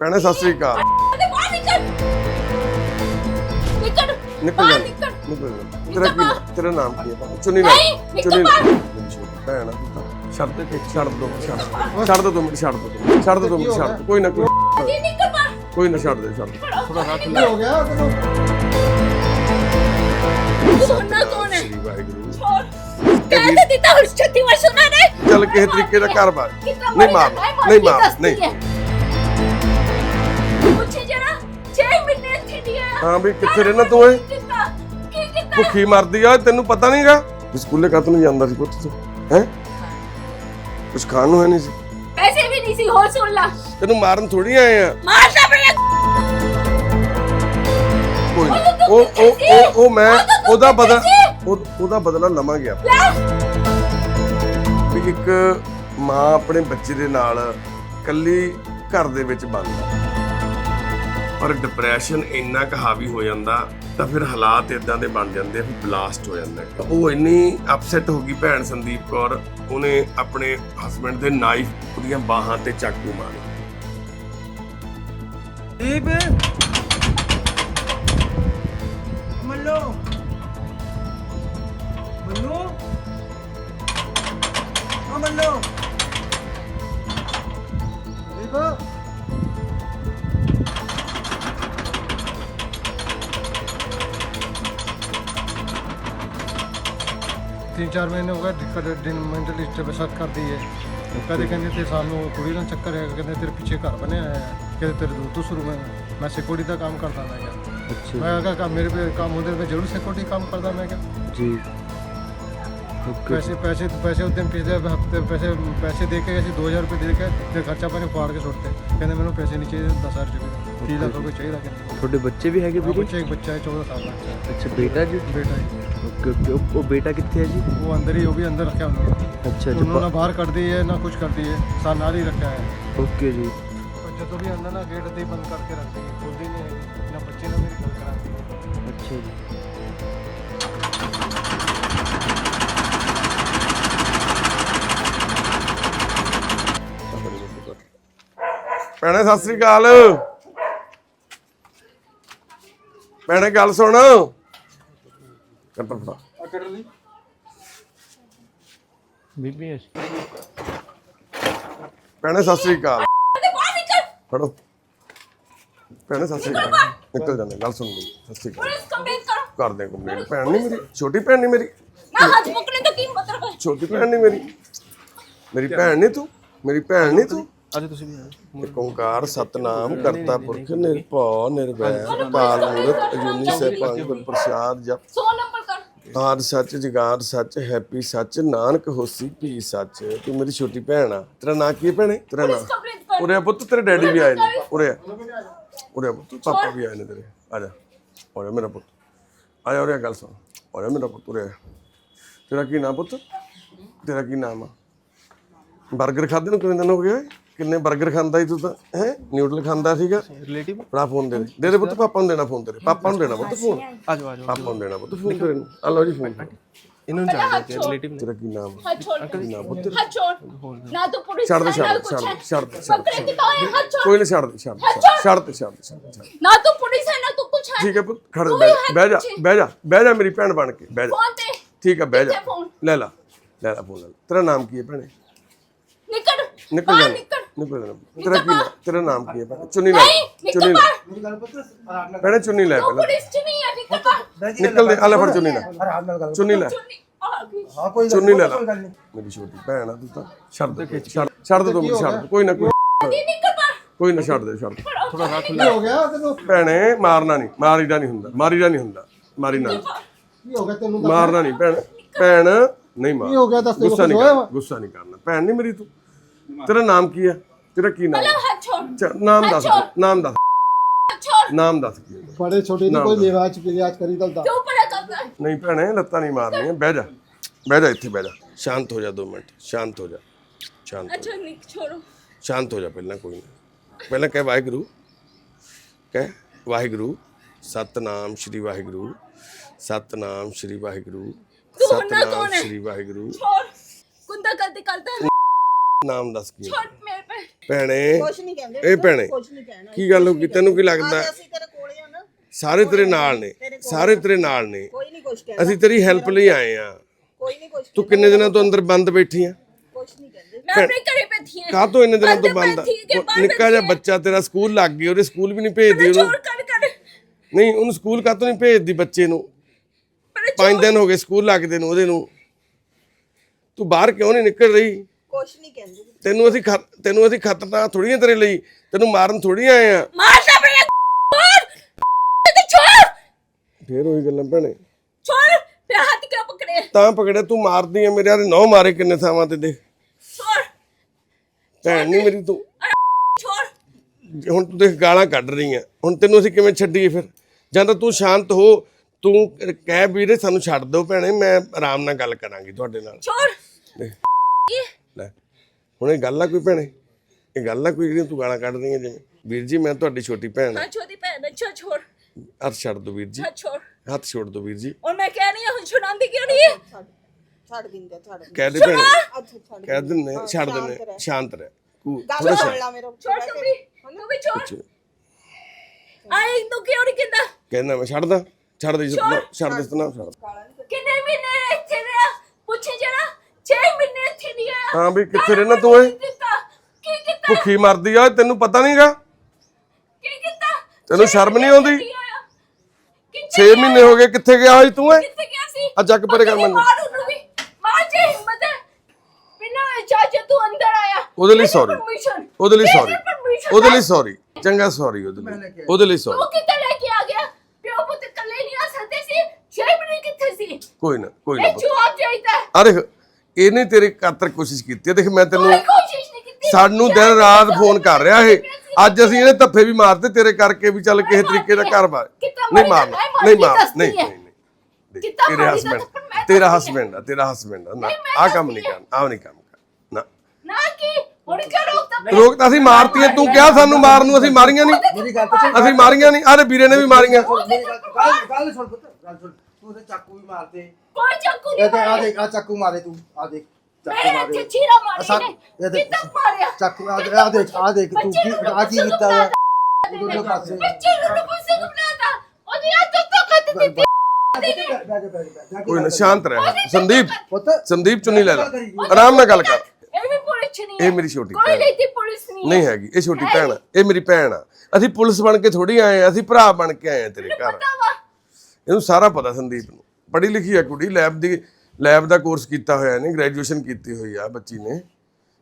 ਭੈਣੇ ਸਤਿ ਸ੍ਰੀ ਅਕਾਲ। ਬਾਹਰ ਨਿਕਲ। ਨਿਕਲ। ਨਿਕਲ ਬਾਹਰ ਜਾ। ਨਿਕਲ। ਨਿਕਲ ਜਾ। ਤੇਰਾ ਕੀ ਨਾਮ- ਤੇਰਾ ਨਾਮ ਕੀ ਹੈ? ਚੁੰਨੀ ਲੈ। ਨਹੀਂ, ਨਿਕਲ ਚੁੰਨੀ ਛੋਟੀ ਭੈਣ ਤੂੰ ਤਾਂ ਛੱਡ ਦੇ ਕੇ ਛੱਡ ਦੋ ਛੱਡ ਦੋ। ਦੋ ਮਿੰਟ ਛੱਡ ਦੋ ਛੱਡ ਦੋ ਦੋ ਮਿੰਟ ਛੱਡ ਦਿਓ। ਕੋਈ ਨਾ ਕੋਈ ਨਿਕਲ ਬਾਹਰ। ਕੋਈ ਨਾ ਛੱਡ ਦੇ ਛੱਡ। ਥੋੜਾ ਹੱਥ ਹੋ ਗਿਆ ਤੈਨੂੰ। ਸੁਣਨਾ ਕੌਣ ਹੈ? ਸ੍ਰੀ ਵਾਹਿਗੁਰੂ। ਛੋੜ ਕਹਿ ਤਾਂ ਦਿੱਤਾ ਹੁਣ ਛੱਤੀ ਵਾਰ ਸੁਣਾ ਨੇ। ਚੱਲ ਕਿਸੇ ਤਰੀਕੇ ਦਾ ਘਰ ਬਾਰ ਨਹੀਂ ਮਾਰ ਨਹੀਂ ਮਾਰ। ਨਹੀਂ। ਹਾਂ ਵੀ ਕਿੱਥੇ ਰਹਿਣਾ ਤੂੰ ਏ ਕੀ ਕੀਤਾ? ਭੁੱਖੀ ਮਰਦੀ ਆ ਤੈਨੂੰ ਪਤਾ ਨਹੀਂਗਾ। ਸਕੂਲੇ ਕਾਹਤੋਂ ਨਹੀਂ ਜਾਂਦਾ ਸੀ ਪੁੱਤ ਤੂੰ? ਹੈ? ਕੁਝ ਖਾਣ ਨੂੰ ਹੈ ਨਹੀਂ ਸੀ? ਪੈਸੇ ਵੀ ਨਹੀਂ ਸੀ ਹੋਰ ਸੁਣ ਲਾ। ਤੈਨੂੰ ਮਾਰਨ ਥੋੜੀ ਆਏ ਆ। ਮਾਰਦਾ ਪਿਆ ਕੋਈ ਨੀ। ਉਹ ਤਾਂ ਉਹ ਉਹ? ਉਹ ਮੈਂ ਉਹ ਤਾਂ ਤੂੰ ਉਹਦਾ ਬਦਲਾ? ਉਹ- ਉਹਦਾ ਬਦਲਾ ਲਵਾਂਗੇ ਆਪਾਂ। ਲੈ। ਵੀ ਇੱਕ ਮਾਂ ਆਪਣੇ ਬੱਚੇ ਦੇ ਨਾਲ ਇਕੱਲੀ ਘਰ ਦੇ ਵਿੱਚ ਬੰਦ ਆ। ਪਰ ਡਿਪਰੈਸ਼ਨ ਇੰਨਾ ਕੁ ਹਾਵੀ ਹੋ ਜਾਂਦਾ ਤਾਂ ਫਿਰ ਹਾਲਾਤ ਇਦਾਂ ਦੇ ਬਣ ਜਾਂਦੇ ਵੀ ਬਲਾਸਟ ਹੋ ਜਾਂਦਾ ਉਹ ਇੰਨੀ ਅਪਸੈਟ ਹੋ ਗਈ ਭੈਣ ਸੰਦੀਪ ਕੌਰ, ਉਹਨੇ ਆਪਣੇ ਹਸਬੰਡ ਦੇ ਨਾਈਫ ਉਹਦੀਆਂ ਬਾਹਾਂ ਤੇ ਚਾਕੂ ਮਾਰੇ। ਦੀਪ ਮੱਲੋ! ਮੱਲੋ! ਆ ਮੱਲੋ! ਦੀਪ ਤਿੰਨ ਚਾਰ ਮਹੀਨੇ ਹੋ ਗਏ ਦਿੱਕਤ ਦਿਨ ਮੈਂਟਲੀ ਸਟੇਬਲ ਕਰਦੀ ਹੈ ਕਦੇ ਕਹਿੰਦੇ ਤੇ ਸਾਨੂੰ ਕੁੜੀ ਨਾਲ ਚੱਕਰ ਹੈ ਕਹਿੰਦੇ ਤੇਰੇ ਪਿੱਛੇ ਘਰ ਬਣਿਆ ਹੋਇਆ ਹੈ ਕਹਿੰਦੇ ਤੇਰੇ ਦੋ ਦੂਸਰੂ ਮੈਂ ਮੈਂ ਸਿਕਿਉਰਿਟੀ ਦਾ ਕੰਮ ਕਰਦਾ ਮੈਂ ਕਿਹਾ ਮੈਂ ਕਿਹਾ ਕਿ ਮੇਰੇ पे काम होते मैं जरूर सिक्योरिटी काम करता मैं क्या ਜੀ ਪੈਸੇ ਪੈਸੇ ਪੈਸੇ ਉਸ ਦਿਨ ਪਿਛਲੇ ਹਫ਼ਤੇ ਪੈਸੇ ਪੈਸੇ ਦੇ ਕੇ ਅਸੀਂ 2000 ਰੁਪਏ ਦੇ ਕੇ ਤੇ ਖਰਚਾ ਪਾਣੀ ਫਾੜ ਕੇ ਸੁੱਟਤੇ। ਕਹਿੰਦੇ ਮੈਨੂੰ ਪੈਸੇ ਨਹੀਂ ਚਾਹੀਦੇ 10000 ਰੁਪਏ 30 ਰੁਪਏ ਚਾਹੀਦਾ ਕਹਿੰਦੇ ਤੁਹਾਡੇ ਬੱਚੇ ਵੀ ਹੈਗੇ ਵੀਰੇ? ਇੱਕ ਬੱਚਾ ਹੈ 14 ਸਾਲ ਦਾ ਅੱਛਾ ਬੇਟਾ ਜੀ? ਬੇਟਾ ਹੈ। ਓਕੇ ਉਹ- ਬੇਟਾ ਕਿੱਥੇ ਹੈ ਜੀ? ਉਹ ਅੰਦਰ ਹੀ ਉਹ ਵੀ ਅੰਦਰ ਰੱਖਿਆ ਉਹਨਾਂ ਨੇ। ਅੱਛਾ ਜੀ ਉਹਨਾਂ ਨਾ ਬਾਹਰ ਕੱਢਦੀ ਹੈ ਨਾ ਕੁਝ ਕਰਦੀ ਹੈ ਸਾ ਨਾਲ ਹੀ ਰੱਖਿਆ ਹੈ। ਓਕੇ ਜੀ। ਪਰ ਜਦੋਂ ਵੀ ਆਉਂਦਾ ਨਾ ਗੇਟ ਤੇ ਬੰਦ ਕਰਕੇ ਰੱਖਦੀ ਹੈ ਖੋਲਦੀ ਨਾ ਬੱਚੇ ਨਾਲ ਮੇਰੀ ਗੱਲ ਕਰਾਉਂਦੀ ਅੱਛਾ ਜੀ। ਭੈਣੇ ਸਤਿ ਸ੍ਰੀ ਅਕਾਲ। ਭੈਣੇ ਗੱਲ ਸੁਣ। ਕੱਟ ਫੜਾ। ਬੀਬੀ ਭੈਣੇ ਸਤਿ ਸ੍ਰੀ ਅਕਾਲ। ਅਰੇ ਬਾਹਰ ਨਿਕਲ। ਫੜੋ। ਭੈਣੇ ਸਤਿ ਸ੍ਰੀ ਅਕਾਲ। ਨਿਕਲ ਜਾਂਦੇ ਗੱਲ ਸੁਣ ਲਈ ਸਤਿ ਸ੍ਰੀ ਅਕਾਲ। ਪੁਲਿਸ ਕੰਪਲੇਂਟ ਕਰੋ। ਕਰਦੇ ਕੰਪਲੇਂਟ। ਭੈਣ ਨਹੀਂ ਮੇਰੀ ਛੋਟੀ ਭੈਣ ਨਹੀਂ ਮੇਰੀ। ਨਾ ਹੱਥ ਪਕੜਨੇ ਤੋਂ ਕੀ ਮਤਲਬ ਹੈ? ਛੋਟੀ ਭੈਣ ਨਹੀਂ ਮੇਰੀ। ਮੇਰੀ ਭੈਣ ਨਹੀਂ ਤੂੰ ਮੇਰੀ ਭੈਣ ਨਹੀਂ ਤੂੰ। ਅੱਜ ਤੁਸੀਂ ਵੀ ਆਏ ਇੱਕ ਓੰਕਾਰ ਸਤਨਾਮ ਕਰਤਾ ਪੁਰਖ ਨਿਰਭਉ ਨਿਰਵੈਰ ਪਾਲ ਮੂਰਤ ਅਜੂਨੀ ਸੈਭੰ ਗੁਰ ਪ੍ਰਸਾਦ ਜਪ। 100 ਨੰਬਰ ਕਰ ਆਦ ਸੱਚ ਜਗਾਦ ਸੱਚ ਹੈਪੀ ਸੱਚ ਨਾਨਕ ਹੋਸੀ ਭੀ ਸੱਚ। ਤੂੰ ਮੇਰੀ ਛੋਟੀ ਭੈਣ ਆ। ਤੇਰਾ ਨਾਂ ਕੀ ਹੈ ਭੈਣੇ? ਤੇਰਾ ਨਾਂ? ਉਰੇ ਆ ਪੁੱਤ ਤੇਰੇ ਡੈਡੀ ਵੀ ਆਏ ਨੇ। ਉਰੇ ਆ। ਉਰੇ ਆ ਪੁੱਤ ਪਾਪਾ ਵੀ ਆਏ ਨੇ ਤੇਰੇ। ਆ ਜਾ। ਉਰੇ ਮੇਰਾ ਪੁੱਤ। ਆ ਜਾ ਉਰੇ ਗੱਲ ਸੁਣ। ਉਰੇ ਮੇਰਾ ਪੁੱਤ ਉਰੇ। ਤੇਰਾ ਕੀ ਨਾਮ ਪੁੱਤ? ਤੇਰਾ ਕੀ ਨਾਮ ਆ? 버ਗਰ ਖਾਦੇ ਨੂੰ ਕਿੰਨੇ ਦਿਨ ਹੋ ਗਏ ਓਏ? ਕਿੰਨੇ 버ਗਰ ਖਾਂਦਾ ਸੀ ਤੂੰ ਤਾਂ? ਹੈ? ਨਿਊਡਲ ਖਾਂਦਾ ਸੀਗਾ? ਰਿਲੇਟਿਵ ਬੜਾ ਫੋਨ ਦੇ ਦੇ। ਦੇ ਦੇ ਪੁੱਤ ਪਾਪਾ ਨੂੰ ਦੇਣਾ ਫੋਨ ਤੇਰੇ। ਪਾਪਾ ਨੂੰ ਦੇਣਾ ਪੁੱਤ ਫੋਨ ਆਜੋ ਆਜੋ ਪਾਪਾ ਨੂੰ ਦੇਣਾ ਪੁੱਤ ਫੋਨ ਤੇਰੇ ਨੂੰ। ਆ ਲਓ ਜੀ ਫੋਨ ਇਹਨਾਂ ਨੂੰ ਜਾਣਦੇ ਤੇ ਰਿਲੇਟਿਵ ਤੇਰਾ ਕੀ ਨਾਮ? ਆ ਹੱਥ ਛੋੜ। ਨਾ ਪੁੱਤ ਹੱਥ ਛੋੜ। ਨਾ ਤੂੰ ਪੁਲਿਸ ਛੱਡ ਦੇ ਹੈ, ਛੱਡ ਦੇ, ਛੱਡ ਹੈ। ਦੇ, ਛੱਡ ਦੇ, ਛੱਡ ਦੇ, ਪਕੜੇ ਕਿਤੋਂ ਹੈ ਹੱਥ ਛੋੜ। ਕੋਈ ਨਾ ਛੱਡ ਦੇ ਛੱਡ ਦੇ, ਛੱਡ ਦੇ, ਛੱਡ ਦੇ ਨਾ ਤੂੰ ਪੁਲਿਸ ਹੈ ਨਾ ਤੂੰ ਕੁਛ ਹੈ। ਠੀਕ ਹੈ ਪੁੱਤ ਖੜ ਬਹਿ ਬਹਿ ਜਾ। ਬਹਿ ਜਾ ਬਹਿ ਜਾ ਮੇਰੀ ਭੈਣ ਬਣ ਕੇ ਬਹਿ ਜਾ। ਫੋਨ ਤੇ। ਠੀਕ ਹੈ ਬਹਿ ਜਾ? ਲੈ ਲਾ ਲੈ ਲਾ ਫੋਨ ਲੈ। ਤੇਰਾ ਨਾਮ ਕੀ ਹੈ ਭੈਣੇ? ਨਿਕਲ। ਨਿਕਲ ਜਾ। ਨਿਕਲ। ਨਹੀਂ ਪਹਿਲਾਂ ਤੇਰਾ ਕੀ ਨਾਮ ਤੇਰਾ ਨਾਮ ਕੀ ਹੈ ਚੁੰਨੀ ਲੈ। ਚੁੰਨੀ ਲੈ। ਪਹਿਲਾਂ ਚੁੰਨੀ ਲੈ ਪਹਿਲਾਂ। ਪੁਲਿਸ ਚ ਨਹੀਂ ਆ ਨਿਕਲ ਨਿਕਲ ਦੇ ਆਲੇ ਫੜ ਚੁੰਨੀ ਲੈ। ਚੁੰਨੀ ਲੈ। ਹਾਂ ਕੋਈ ਚੁੰਨੀ ਲੈ ਲੈ। ਮੇਰੀ ਛੋਟੀ ਭੈਣ ਆ ਤੂੰ ਤਾਂ। ਛੱਡ ਦੇ ਛੱਡ ਛੱਡ ਦੇ ਤੂੰ ਛੱਡ। ਕੋਈ ਨਾ ਕੋਈ ਕੋਈ ਨਾ ਛੱਡ ਦੇ ਛੱਡ ਥੋੜਾ ਰੱਖ ਲੈ। ਹੋ ਗਿਆ ਤੈਨੂੰ? ਭੈਣੇ ਮਾਰਨਾ ਨਹੀਂ। ਮਾਰੀਦਾ ਨਹੀਂ ਹੁੰਦਾ। ਮਾਰੀਦਾ ਨਹੀਂ ਹੁੰਦਾ। ਮਾਰੀ ਨਾ। ਕੀ ਹੋ ਗਿਆ ਤੈਨੂੰ? ਮਾਰਨਾ ਨਹੀਂ। ਭੈਣ ਭੈਣ ਨਹੀਂ ਮਾਰ। ਕੀ ਹੋ ਗਿਆ? ਦੱਸ ਦੇ ਗੁੱਸਾ ਨਹੀਂ ਕਰਨਾ। ਭੈਣ ਨਹੀਂ ਮੇਰੀ ਤੂੰ। तेरा नाम की है? तेरा की नाम अच्छा, नाम दस नाम दस। नाम दस बड़े छोटे कोई लेवाच के लिए आज करी दलता क्यों पड़ा कब नहीं पड़े लत्ता नहीं मारनी है। बैठ जा। बैठ जा इतनी बैठ जा। शांत हो जा दो मिनट। शांत हो जा। शांत अच्छा निक छोड़ो। शांत हो जा पहले कोई नहीं। पहले कह वाहेगुरु। कह वाहेगुरु। सतनाम श्री वाहेगुरु। सतनाम श्री वाहेगुरु। सतनाम श्री वाहेगुरु। कुंदा करते करते ਨਾਮ ਦੱਸ ਕੀ? ਛੋੜ ਮੇਰੇ ਭੈਣੇ। ਕੁਛ ਨਹੀਂ ਕਹਿੰਦੇ ਇਹ ਭੈਣੇ ਕੁਛ ਨਹੀਂ ਕਹਿਣਾ ਕੀ ਗੱਲ ਹੋ ਗਈ? ਤੈਨੂੰ ਕੀ ਲੱਗਦਾ? ਅੱਜ ਅਸੀਂ ਤੇਰੇ ਕੋਲੇ ਆ ਨਾ। ਸਾਰੇ ਤੇਰੇ ਨਾਲ ਨੇ ਸਾਰੇ ਤੇਰੇ ਨਾਲ ਨੇ। ਕੋਈ ਨਹੀਂ ਕੁਛ ਕਹਿੰਦਾ ਅਸੀਂ ਤੇਰੀ ਹੈਲਪ ਲਈ ਆਏ ਆ ਕੋਈ ਨਹੀਂ ਕੁਛ ਤੂੰ ਕਿੰਨੇ ਦਿਨਾਂ ਤੋਂ ਅੰਦਰ ਬੰਦ ਬੈਠੀ ਆ? ਕੁਛ ਨਹੀਂ ਕਹਿੰਦੇ। ਮੈਂ ਆਪਣੇ ਘਰੇ ਬੈਠੀ ਹਾਂ। ਕਾਹ ਤੋਂ ਇੰਨੇ ਦਿਨਾਂ ਤੋਂ ਬੰਦ ਆ? ਉਹ ਨਿੱਕਾ ਜਿਹਾ ਬੱਚਾ ਤੇਰਾ ਸਕੂਲ ਲੱਗ ਗਿਆ ਉਹਦੇ ਸਕੂਲ ਵੀ ਨਹੀਂ ਭੇਜਦੀ ਉਹਨੂੰ। ਚੋਰ ਕਰ ਕਰ ਨਹੀਂ ਉਹਨੂੰ ਸਕੂਲ ਕਾਹ ਤੋਂ ਨਹੀਂ ਭੇਜਦੀ ਬੱਚੇ ਨੂੰ? ਪਰ ਪੰਜ ਦਿਨ ਹੋ ਗਏ ਸਕੂਲ ਲੱਗਦੇ ਨੂੰ ਉਹਦੇ ਨੂੰ। ਤੂੰ ਬਾਹਰ ਕਿਉਂ ਨਹੀਂ ਨਿਕਲ ਰਹੀ? ਕੁਛ ਨਹੀਂ ਕਹਿੰਦੇ ਤੈਨੂੰ ਅਸੀਂ ਖਤ- ਤੈਨੂੰ ਅਸੀਂ ਖਤਰਨਾਕ ਥੋੜੀਆਂ ਤੇਰੇ ਲਈ। ਤੈਨੂੰ ਮਾਰਨ ਥੋੜੀ ਆਏ ਆ। ਮਾਰਦਾ ਪਿਆ ਮਾਰ ਤੇ ਛੋੜ! ਫੇਰ ਉਹੀ ਗੱਲਾਂ ਭੈਣੇ। ਛੋੜ! ਤੇ ਹੱਥ ਕਿਉਂ ਪਕੜੇ? ਤਾਂ ਪਕੜਿਆ ਤੂੰ ਮਾਰਦੀ ਆ ਮੇਰੇ ਆਰੇ ਨੌ ਮਾਰੇ ਕਿੰਨੇ ਥਾਵਾਂ ਤੇ ਦੇਖ। ਛੋੜ! ਭੈਣ ਨਹੀਂ ਮੇਰੀ ਤੂੰ ਛੋੜ! ਹੁਣ ਤੂੰ ਦੇਖ ਗਾਲਾਂ ਕੱਢ ਰਹੀ ਆ। ਹੁਣ ਤੈਨੂੰ ਅਸੀਂ ਕਿਵੇਂ ਛੱਡੀਏ ਫਿਰ? ਜਾਂ ਤਾਂ ਤੂੰ ਸ਼ਾਂਤ ਹੋ ਤੂੰ ਕਹਿ ਵੀਰੇ ਸਾਨੂੰ ਛੱਡ ਦਿਓ ਭੈਣੇ ਮੈਂ ਆਰਾਮ ਨਾਲ ਗੱਲ ਕਰਾਂਗੀ ਤੁਹਾਡੇ ਨਾਲ। ਛੋੜ! ਲੈ ਹੁਣ ਇਹ ਗੱਲ ਆ ਕੋਈ ਭੈਣੇ? ਇਹ ਗੱਲ ਆ ਕੋਈ ਜਿਹੜੀ ਤੂੰ ਗਾਲਾਂ ਕੱਢ ਰਹੀ ਆ ਜਿਵੇਂ? ਵੀਰ ਜੀ ਮੈਂ ਤੁਹਾਡੀ ਛੋਟੀ ਭੈਣ ਆ। ਹਾਂ ਛੋਟੀ ਭੈਣ ਅੱਛਾ ਛੋੜ ਹੱਥ ਛੱਡ ਦਿਓ ਵੀਰ ਜੀ। ਹਾਂ ਛੋੜ ਹੱਥ ਛੋੜ ਦਿਓ ਵੀਰ ਜੀ। ਔਰ ਮੈਂ ਕਹਿ ਰਹੀ ਹਾਂ ਹੁਣ ਛੁਡਾਉਂਦੀ ਕਿਉਂ ਨਹੀਂ ਹੈ? ਛੱਡ ਛੱਡ ਦਿੰਦੇ ਛੱਡ ਦਿੰਦੇ। ਕਹਿ ਦੇ ਭੈਣੇ। ਅੱਛਾ ਛੱਡ ਕਹਿ ਦਿੰਦੇ ਛੱਡ ਦਿੰਦੇ ਸ਼ਾਂਤ ਰਹਿ। ਤੂੰ ਗੱਲ ਸੁਣ ਲਾ ਮੇਰਾ ਛੋੜ ਤੂੰ ਵੀ ਤੂੰ ਵੀ ਛੋੜ ਆਏ ਤੂੰ ਕਿਉਂ ਨਹੀਂ ਕਹਿੰਦਾ? ਕਹਿੰਦਾ ਮੈਂ ਛੱਡਦਾ। ਛੱਡ ਦੇ ਛੱਡ ਦੇ ਸਤਨਾ ਛੱਡ ਦੇ। ਕਿੰਨੇ ਮਹੀਨੇ ਇੱਥੇ ਰਿਹਾ ਪੁੱਛੇ ਜਰਾ 6 ਮਹੀਨੇ ਇੱਥੇ ਨਹੀਂ ਆਇਆ ਹਾਂ ਵੀ ਕਿੱਥੇ ਰਹਿਣਾ ਤੂੰ ਏ ਕੀ ਕੀਤਾ? ਕੀ ਕੀਤਾ? ਭੁੱਖੀ ਮਰਦੀ ਆ ਤੈਨੂੰ ਪਤਾ ਨਹੀਂਗਾ ਕੀ ਕੀਤਾ? ਤੈਨੂੰ ਸ਼ਰਮ ਨਹੀਂ ਆਉਂਦੀ? ਨਹੀਂ ਆਇਆ? 6 ਮਹੀਨੇ ਹੋ ਗਏ ਕਿੱਥੇ ਗਿਆ ਹੋਈ ਤੂੰ ਏ ਕਿੱਥੇ ਗਿਆ ਸੀ? ਆ ਜੱਗ ਪਰੇ ਕਰ ਮੈਨੂੰ ਮੈਨੂੰ। ਮਾਰ ਉਹਨੂੰ ਵੀ ਮਾਰ ਜੇ ਹਿੰਮਤ ਹੈ। ਬਿਨਾਂ ਇਜਾਜ਼ਤ ਤੂੰ ਅੰਦਰ ਆਇਆ। ਉਹਦੇ ਲਈ sorry। ਉਹਦੇ ਲਈ ਸੌਰੀ। ਉਹਦੇ ਲਈ ਸੌਰੀ ਚੰਗਾ ਸੌਰੀ ਉਹਦੇ ਲਈ। ਉਹਦੇ ਲਈ ਸੌਰੀ ਤੂੰ ਕਿੱਥੇ ਲੈ ਕੇ ਆ ਗਿਆ? ਪਿਓ ਪੁੱਤ ਇਕੱਲੇ ਨਹੀਂ ਆ ਸਕਦੇ ਸੀ। ਛੇ ਮਹੀਨੇ ਕਿੱਥੇ ਸੀ? ਕੋਈ ਨਾ ਕੋਈ ਨਾ ਇਹ ਜਵਾਬ ਚਾਹੀਦਾ ਹੈ। ਆ ਦੇਖ ਇਹਨੇ ਤੇਰੇ ਖਾਤਰ ਕੋਸ਼ਿਸ਼ ਕੀਤੀ। ਦੇਖ ਮੈਂ ਤੈਨੂੰ ਕੋਈ ਕੋਸ਼ਿਸ਼ ਨਹੀਂ ਕੀਤੀ। ਸਾਨੂੰ ਦਿਨ ਰਾਤ ਫੋਨ ਕਰ ਰਿਹਾ ਇਹ। ਅੱਜ ਅਸੀਂ ਇਹਨੇ ਧੱਫੇ ਵੀ ਮਾਰਤੇ ਤੇਰੇ ਕਰਕੇ ਵੀ ਚੱਲ ਕਿਸੇ ਤਰੀਕੇ ਦਾ ਘਰ ਬਾਰ ਕਿੱਦਾਂ ਨਹੀਂ ਮਾਰੀ ਮਾਰਨਾ ਨਹੀਂ ਮਾਰੀ ਨਹੀਂ ਹੈ। ਨਹੀਂ ਨਹੀਂ ਦੇਖ, ਕਿੱਦਾਂ ਤੇਰੇ ਮਾਰੀ ਤਾਂ ਹਸਬੰਡ ਥੱਪੜ ਮੈਂ ਤੇਰਾ ਦੱਸਦੀ ਹਸਬੰਡ ਆ ਤੇਰਾ ਹਸਬੰਡ ਆ। ਨਾ ਨਹੀਂ, ਮੈਂ ਆ ਕੰਮ ਨਹੀਂ ਕਰਨਾ ਆ ਨਹੀਂ ਕੰਮ ਕਰਨਾ। ਨਾ। ਨਾ ਕੀ? ਹੁਣ? ਲੋਕ ਤਾਂ ਅਸੀਂ ਮਾਰਤੀਆਂ ਤੂੰ ਕਿਹਾ ਸਾਨੂੰ ਮਾਰਨ ਨੂੰ ਅਸੀਂ ਮਾਰੀਆਂ ਨਹੀਂ। ਮੇਰੀ ਗੱਲ ਤਾਂ ਸੁਣ। ਅਸੀਂ ਮਾਰੀਆਂ ਨਹੀਂ ਆਰੇ ਵੀਰੇ ਨੇ ਵੀ ਮਾਰੀਆਂ। ਗੱਲ ਗੱਲ ਸੁਣ ਪੁੱਤ ਗੱਲ ਸੁਣ। ਤੂੰ ਤੇ ਚਾਕੂ ਵੀ ਮਾਰਦੇ। ਕੋਈ ਚਾਕੂ ਇਹ ਨਹੀਂ ਤੇ ਆ ਮਾਰਿਆ। ਦੇਖ ਆ ਚਾਕੂ ਮਾਰੇ ਤੂੰ ਆ ਦੇਖ ਚਾਕੂ ਮੇਰੇ ਮਾਰੇ। ਇੱਥੇ ਚੀਰਾ ਮਾਰੀ ਅਸਾਂ- ਨੇ ਇਹ ਦੇਖ ਕਿੱਦਾਂ ਮਾਰਿਆ? ਚਾਕੂ ਆ ਆ ਦੇਖ ਆ ਦੇਖ ਤੂੰ ਕੀ ਆ ਕੀ ਕੀਤਾ ਵਾ? ਦੋਨੋਂ ਪਾਸੇ ਬੱਚੇ ਨੂੰ ਪੁੱਛੇ ਬਣਾਤਾ। ਉਹਦੀ ਆ ਤੂੰ ਕੱਟ ਦਿੱਤੀ। ਕੋਈ ਨਾ ਸ਼ਾਂਤ ਰਹਿ। ਸੰਦੀਪ ਪੁੱਤ ਸੰਦੀਪ ਚੁੰਨੀ ਲੈ ਲੈ। ਆਰਾਮ ਨਾਲ ਗੱਲ ਕਰ ਇਹ ਵੀ ਪੁਲਿਸ ਨਹੀਂ ਇਹ ਮੇਰੀ ਛੋਟੀ ਕੋਈ ਭੈਣ। ਲੈਤੀ ਪੁਲਿਸ ਨਹੀਂ ਨਹੀਂ ਹੈਗੀ ਇਹ ਛੋਟੀ ਭੈਣ ਆ। ਇਹ ਮੇਰੀ ਭੈਣ ਆ। ਅਸੀਂ ਪੁਲਿਸ ਬਣ ਕੇ ਥੋੜੀ ਆਏ ਆ ਅਸੀਂ ਭਰਾ ਬਣ ਕੇ ਆਏ ਆ ਤੇਰੇ ਘਰ। ਪਤਾ ਇਹਨੂੰ ਸਾਰਾ ਪਤਾ ਸੰਦੀਪ ਨੂੰ। ਪੜ੍ਹੀ ਲਿਖੀ ਆ ਕੁੜੀ ਲੈਬ ਦੀ ਲੈਬ ਦਾ ਕੋਰਸ ਕੀਤਾ ਹੋਇਆ ਇਹਨੇ ਗ੍ਰੈਜੂਏਸ਼ਨ ਕੀਤੀ ਹੋਈ ਆ ਬੱਚੀ ਨੇ।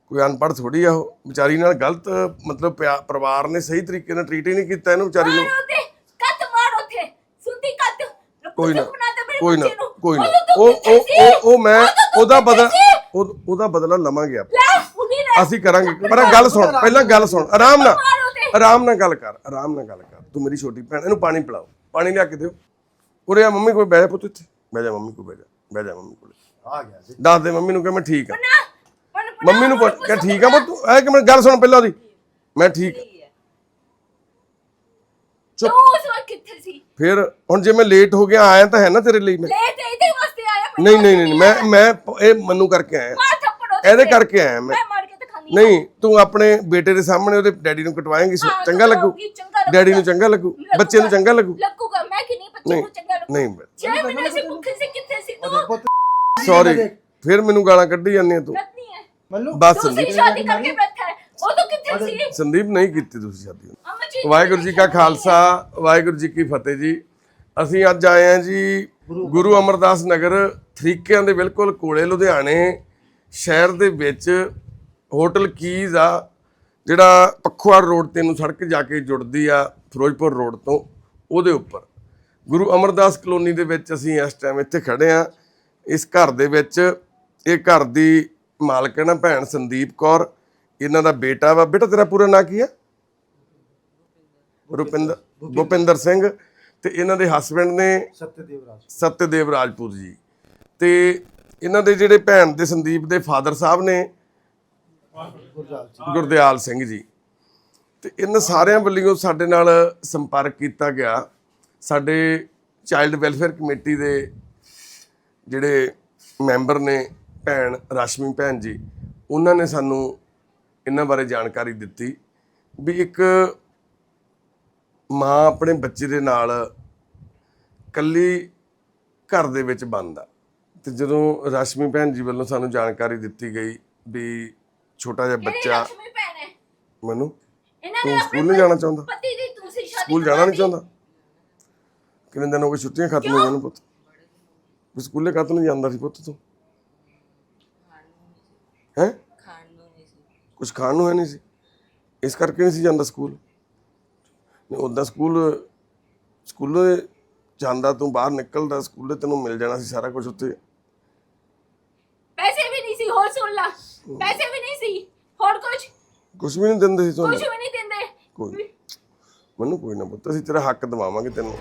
ਕੋਈ ਅਨਪੜ੍ਹ ਥੋੜੀ ਆ ਉਹ। ਵਿਚਾਰੀ ਨਾਲ ਗਲਤ ਮਤਲਬ ਪਿਆ- ਪਰਿਵਾਰ ਨੇ ਸਹੀ ਤਰੀਕੇ ਨਾਲ ਟਰੀਟ ਹੀ ਨਹੀਂ ਕੀਤਾ ਇਹਨੂੰ ਵਿਚਾਰੀ ਨੂੰ। ਮਾਰ ਕੱਟ ਮਾਰ ਉਥੇ। ਸੁਣਦੀ ਕੱਟ। ਕੋਈ ਨਾ ਕੋਈ ਨਾ ਨੂੰ। ਕੋਈ ਨਾ। ਉਹ ਉਹ? ਉਹ ਉਹ ਮੈਂ ਉਹਦਾ ਬਦਲਾ? ਉਹ- ਉਹਦਾ ਬਦਲਾ ਲਵਾਂਗੇ ਆਪਾਂ। ਲੈ ਉਨੀ ਲੈ। ਅਸੀਂ ਕਰਾਂਗੇ। ਪਰ ਗੱਲ ਸੁਣ ਪਹਿਲਾਂ ਗੱਲ ਸੁਣ। ਆਰਾਮ ਨਾਲ ਆਰਾਮ ਨਾਲ ਗੱਲ ਕਰ ਆਰਾਮ ਨਾਲ ਗੱਲ ਕਰ। ਤੂੰ ਮੇਰੀ ਛੋਟੀ ਭੈਣ ਇਹਨੂੰ ਪਾਣੀ ਪਿਲਾਓ। ਪਾਣੀ ਲਿਆ ਕੇ ਦਿਓ। ਉਰੇ ਆ ਮੰਮੀ ਕੋਲ ਬਹਿ ਜਾ ਪੁੱਤ ਇੱਥੇ। ਬਹਿ ਜਾ ਮੰਮੀ ਕੋਲ ਬਹਿ ਜਾ ਬਹਿ ਜਾ ਮੰਮੀ ਕੋਲ। ਆ ਗਿਆ ਜੀ। ਦੱਸ ਦੇ ਮੰਮੀ ਨੂੰ ਕਿ ਮੈਂ ਠੀਕ ਆ। ਮੰਮੀ ਨੂੰ ਪੁੱਛ ਕਿ ਠੀਕ ਆ ਪੁੱਤ ਤੂੰ? ਐ ਕਿ ਮੈਂ ਗੱਲ ਸੁਣ ਪਹਿਲਾਂ ਉਹਦੀ। ਮੈਂ ਠੀਕ ਆ। ਤੂੰ ਉਸ ਵਕਤ ਕਿੱਥੇ ਸੀ? ਫਿਰ ਹੁਣ ਜੇ ਮੈਂ ਲੇਟ ਹੋ ਗਿਆ ਆਇਆ ਤਾਂ ਹੈ ਨਾ ਤੇਰੇ ਲਈ ਮੈਂ। ਲੈ ਤੇ ਇਹਦੇ ਵਾਸਤੇ ਆਇਆ ਮੈਂ ਨਹੀਂ ਨਹੀਂ ਨਹੀਂ ਮੈਂ ਮੈਂ ਇਹ ਮੰਨੂ ਕਰਕੇ ਆਇਆ। ਇਹਦੇ। ਕਰਕੇ ਆਇਆ ਮੈਂ। ਨਹੀਂ ਤੂੰ ਆਪਣੇ ਬੇਟੇ ਦੇ ਸਾਹਮਣੇ ਉਹਦੇ ਡੈਡੀ ਨੂੰ ਕਟਵਾਏਂਗੀ ਚੰਗਾ ਲੱਗੂ। ਡੈਡੀ ਨੂੰ ਚੰਗਾ ਲੱਗੂ ਬੱਚੇ ਨੂੰ ਚੰਗਾ ਲੱਗੂ। ਨਹੀਂ ਬੱਚੇ ਨਹੀਂ ਨੂੰ ਚੰਗਾ ਲੱਗੂ ਨਹੀਂ ਛੇ ਮਹੀਨੇ ਸੀ ਭੁੱਖੇ ਸੀ ਕਿੱਥੇ ਸੀ? ਤੂੰ ਪੁੱਤ ਸੌਰੀ ਫਿਰ ਮੈਨੂੰ ਗਾਲਾਂ ਕੱਢੀ ਜਾਂਦੀਆਂ ਤੂੰ। ਨਹੀਂ ਹੈ ਮੰਨੂ ਬਸ ਸੰਦੀਪ। ਸੀ ਸ਼ਾਦੀ ਕਰਕੇ ਬੈਠਾ ਹੈ ਉਦੋਂ ਕਿੱਥੇ ਸੀ? ਸੰਦੀਪ ਨਹੀਂ ਕੀਤੀ ਤੁਸੀਂ ਸ਼ਾਦੀ ਅਮਾ ਜੀ ਵਾਹਿਗੁਰੂ ਜੀ ਕਾ ਖਾਲਸਾ ਵਾਹਿਗੁਰੂ ਜੀ ਕੀ ਫਤਿਹ ਜੀ। ਅਸੀਂ ਅੱਜ ਆਏ ਹਾਂ ਜੀ ਗੁਰੂ ਅਮਰਦਾਸ ਨਗਰ ਥਰੀਕਿਆਂ ਦੇ ਬਿਲਕੁਲ ਕੋਲੇ ਲੁਧਿਆਣੇ ਸ਼ਹਿਰ ਦੇ ਵਿੱਚ ਹੋਟਲ ਕੀਜ਼ ਆ ਜਿਹੜਾ ਪਖਵਾੜ ਰੋਡ ਤੇ ਨੂੰ ਸੜਕ ਜਾ ਕੇ ਜੁੜਦੀ ਆ ਫਿਰੋਜ਼ਪੁਰ ਰੋਡ ਤੋਂ ਉਹਦੇ ਉੱਪਰ। ਗੁਰੂ ਅਮਰਦਾਸ ਕਲੋਨੀ ਦੇ ਵਿੱਚ ਅਸੀਂ ਇਸ ਟਾਈਮ ਇੱਥੇ ਖੜੇ ਆ ਇਸ ਘਰ ਦੇ ਵਿੱਚ ਇਹ ਘਰ ਦੀ ਮਾਲਕਣ ਆ ਭੈਣ ਸੰਦੀਪ ਕੌਰ। ਇਹਨਾਂ ਦਾ ਬੇਟਾ ਵਾ। ਬੇਟਾ ਤੇਰਾ ਪੂਰਾ ਨਾਂ ਕੀ ਆ ਰੁਪਿੰਦਰ ਭੁਪਿੰਦਰ। ਸਿੰਘ। ਤੇ ਇਹਨਾਂ ਦੇ ਹਸਬੰਡ ਨੇ ਸਤਿਦੇਵ ਰਾਜ। ਸਤਿਦੇਵ ਰਾਜਪੂਤ ਜੀ। ਤੇ ਇਹਨਾਂ ਦੇ ਜਿਹੜੇ ਭੈਣ ਦੇ ਸੰਦੀਪ ਦੇ ਫਾਦਰ ਸਾਹਿਬ ਨੇ ਗੁਰਦਿਆਲ ਸਿੰਘ ਜੀ। ਤੇ ਇਹਨਾਂ ਸਾਰਿਆਂ ਵੱਲੋਂ ਸਾਡੇ ਨਾਲ ਸੰਪਰਕ ਕੀਤਾ ਗਿਆ। ਸਾਡੇ ਚਾਈਲਡ ਵੈਲਫੇਅਰ ਕਮੇਟੀ ਦੇ ਜਿਹੜੇ ਮੈਂਬਰ ਨੇ ਭੈਣ ਰਸ਼ਮੀ ਭੈਣ ਜੀ ਉਹਨਾਂ ਨੇ ਸਾਨੂੰ ਇਹਨਾਂ ਬਾਰੇ ਜਾਣਕਾਰੀ ਦਿੱਤੀ ਵੀ ਇੱਕ ਮਾਂ ਆਪਣੇ ਬੱਚੇ ਦੇ ਨਾਲ ਕੱਲੀ ਘਰ ਦੇ ਵਿੱਚ ਬੰਦ ਆ। ਤੇ ਜਦੋਂ ਰਸ਼ਮੀ ਭੈਣ ਜੀ ਵੱਲੋਂ ਸਾਨੂੰ ਜਾਣਕਾਰੀ ਦਿੱਤੀ ਗਈ ਵੀ ਛੋਟਾ ਜਿਹਾ ਬੱਚਾ ਮੈਨੂੰ? ਇਹਨਾਂ ਤੂੰ ਨੇ ਸਕੂਲ ਨਹੀਂ ਜਾਣਾ ਚਾਹੁੰਦਾ? ਪਤੀ ਦੀ ਤੁਸੀਂ ਸ਼ਾਦੀ ਸਕੂਲ ਜਾਣਾ ਨਹੀਂ ਚਾਹੁੰਦਾ? ਕਿੰਨੇ ਦਿਨ ਹੋ ਗਏ ਛੁੱਟੀਆਂ ਖਤਮ ਹੋਈਆਂ ਨੇ ਪੁੱਤ? ਵੀ ਸਕੂਲੇ ਕਦ ਨਹੀਂ ਜਾਂਦਾ ਸੀ ਪੁੱਤ ਤੂੰ? ਹੈ? ਖਾਣ ਨੂੰ ਨਹੀਂ ਸੀ ਕੁਝ ਖਾਣ ਨੂੰ ਹੈ ਨਹੀਂ ਸੀ? ਇਸ ਕਰਕੇ ਨਹੀਂ ਸੀ ਜਾਂਦਾ ਸਕੂਲ? ਨਹੀਂ ਉਦਾਂ ਸਕੂਲ ਸਕੂਲੇ ਜਾਂਦਾ ਤੂੰ ਬਾਹਰ ਨਿਕਲਦਾ ਸਕੂਲੇ ਤੈਨੂੰ ਮਿਲ ਜਾਣਾ ਸੀ ਸਾਰਾ ਕੁਝ ਉੱਥੇ। ਪੈਸੇ ਵੀ ਨਹੀਂ ਸੀ ਹੋਰ ਸੁਣ ਲਾ। ਪੈਸੇ ਵੀ ਨਹੀਂ ਸੀ ਹੋਰ ਕੁਝ ਕੁਝ ਵੀ ਨਹੀਂ ਦਿੰਦੇ ਸੀ ਕੁਝ ਤੁਹਾਨੂੰ ਵੀ ਨਹੀਂ ਦਿੰਦੇ। ਕੋਈ ਮੈਨੂੰ ਕੋਈ ਨਾ ਪੁੱਤ ਅਸੀਂ ਤੇਰਾ ਹੱਕ ਦਿਵਾਵਾਂਗੇ ਤੈਨੂੰ।